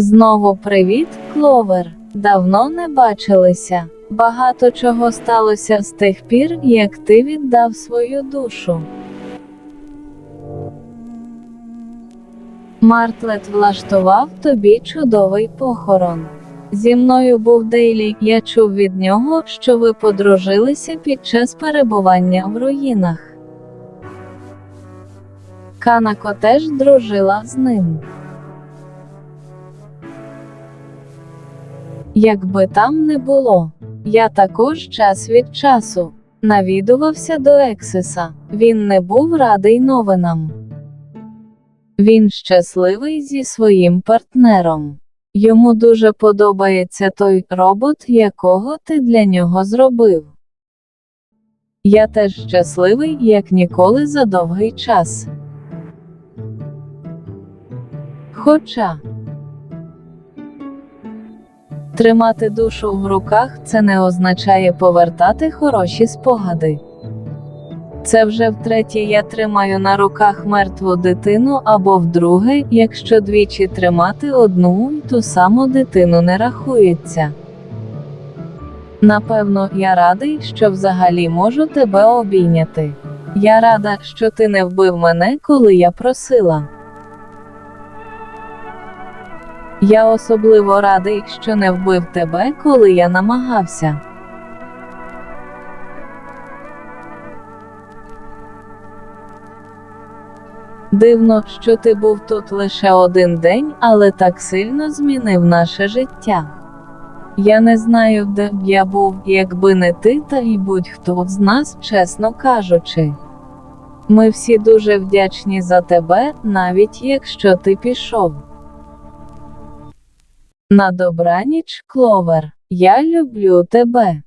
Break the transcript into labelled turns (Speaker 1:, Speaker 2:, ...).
Speaker 1: Знову привіт, Кловер. Давно не бачилися. Багато чого сталося з тих пір, як ти віддав свою душу. Мартлет влаштував тобі чудовий похорон. Зі мною був Дейлі, я чув від нього, що ви подружилися під час перебування в руїнах. Канако теж дружила з ним. Якби там не було, я також час від часу навідувався до Ексиса. Він не був радий новинам. Він щасливий зі своїм партнером. Йому дуже подобається той робот, якого ти для нього зробив. Я теж щасливий, як ніколи за довгий час. Хоча тримати душу в руках це не означає повертати хороші спогади. Це вже втретє я тримаю на руках мертву дитину або вдруге, якщо двічі тримати одну ту саму дитину не рахується. Напевно, я радий, що взагалі можу тебе обійняти. Я рада, що ти не вбив мене, коли я просила. Я особливо радий, що не вбив тебе, коли я намагався. Дивно, що ти був тут лише один день, але так сильно змінив наше життя. Я не знаю, де б я був, якби не ти та й будь-хто з нас, чесно кажучи. Ми всі дуже вдячні за тебе, навіть якщо ти пішов. На добраніч, Кловер, я люблю тебе.